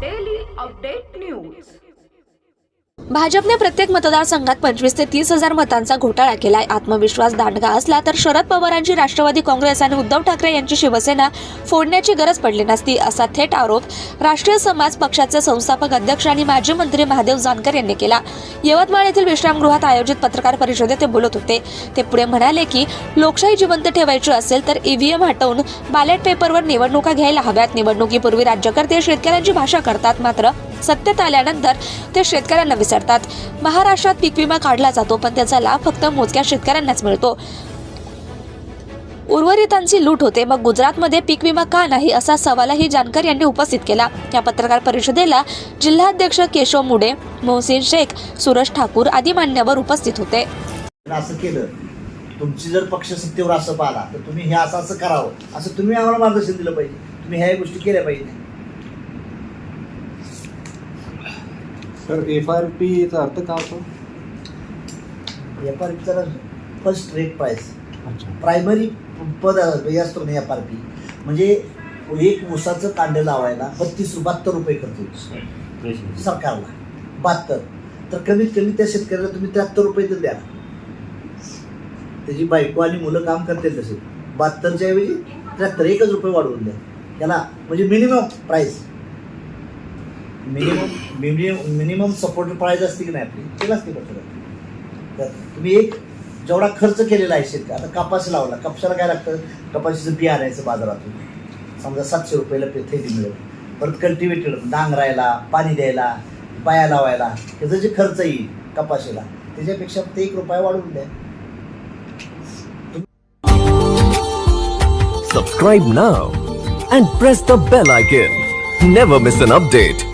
daily update news. भाजपने प्रत्येक मतदारसंघात पंचवीस ते तीस हजार मतांचा घोटाळा केलाय. आत्मविश्वास दांडगा असला तर शरद पवारांची राष्ट्रवादी काँग्रेस आणि उद्धव ठाकरे यांची शिवसेना फोडण्याची गरज पडली नसती असा थेट आरोप राष्ट्रीय समाज पक्षाचे संस्थापक अध्यक्ष आणि माजी मंत्री महादेव जानकर यांनी केला. यवतमाळ येथील विश्रामगृहात आयोजित पत्रकार परिषदेत ते बोलत होते. ते पुढे म्हणाले की लोकशाही जिवंत ठेवायची असेल तर ईव्हीएम हटवून बॅलेट पेपरवर निवडणुका घ्यायला हव्यात. निवडणुकीपूर्वी राज्यकर्ते शेतकऱ्यांची भाषा करतात मात्र सत्तेत आल्यानंतर ते शेतकऱ्यांना विसरतात. महाराष्ट्रात पीक विमा काढला जातो पण त्याचा लाभ फक्त मोजक्या शेतकऱ्यांनाच मिळतो. उर्वरितांची लूट होते. मग गुजरातमध्ये पीक विमा का नाही असा सवालही जानकर यांनी उपस्थित केला. या पत्रकार परिषदेला जिल्हाध्यक्ष केशव मुडे मोहसिन शेख सुरज ठाकूर आदी मान्यवर उपस्थित होते. असं केलं. तुमची जर पक्ष सत्तेवर असं पाहिला तर तुम्ही हे असं असं करावं. असं तुम्ही आम्हाला मार्गदर्शन दिलं पाहिजे. तुम्ही ह्या गोष्टी केल्या पाहिजे. सर एफ आर पीचा अर्थ काय होतो? एफ आर पीचा फर्स्ट रेट प्राईस अच्छा. प्रायमरी पद असतो ना एफ आर पी म्हणजे एक ऊसाचं कांडे लावायला बत्तीस बहात्तर रुपये होतो. सरकारला. बहात्तर. तर कमीत कमी त्या शेतकऱ्याला तुम्ही त्र्याहत्तर रुपये तर द्या. त्याची बायको आणि मुलं काम करतील तसे. बहात्तरच्या ऐवजी त्र्याहत्तर एकच रुपये वाढवून द्या. त्याला म्हणजे minimum price minimum minimum minimum support price असते की नाही आपली? त्यालाच ते बसलं तर तुम्ही एक जेवढा खर्च केलेला आहे शेतकरी आता कपाशी लावला. कपाशाला काय लागतं? कपाशीचं बी आणायचं बाजारातून. समजा सातशे रुपयाला पे थैली मिळेल. परत कल्टिवेटेड नांगरायला पाणी द्यायला पाया लावायला त्याचा जे खर्च येईल कपाशीला त्याच्यापेक्षा ते एक रुपया वाढवून द्या. Subscribe now and press the bell icon. Never miss an update.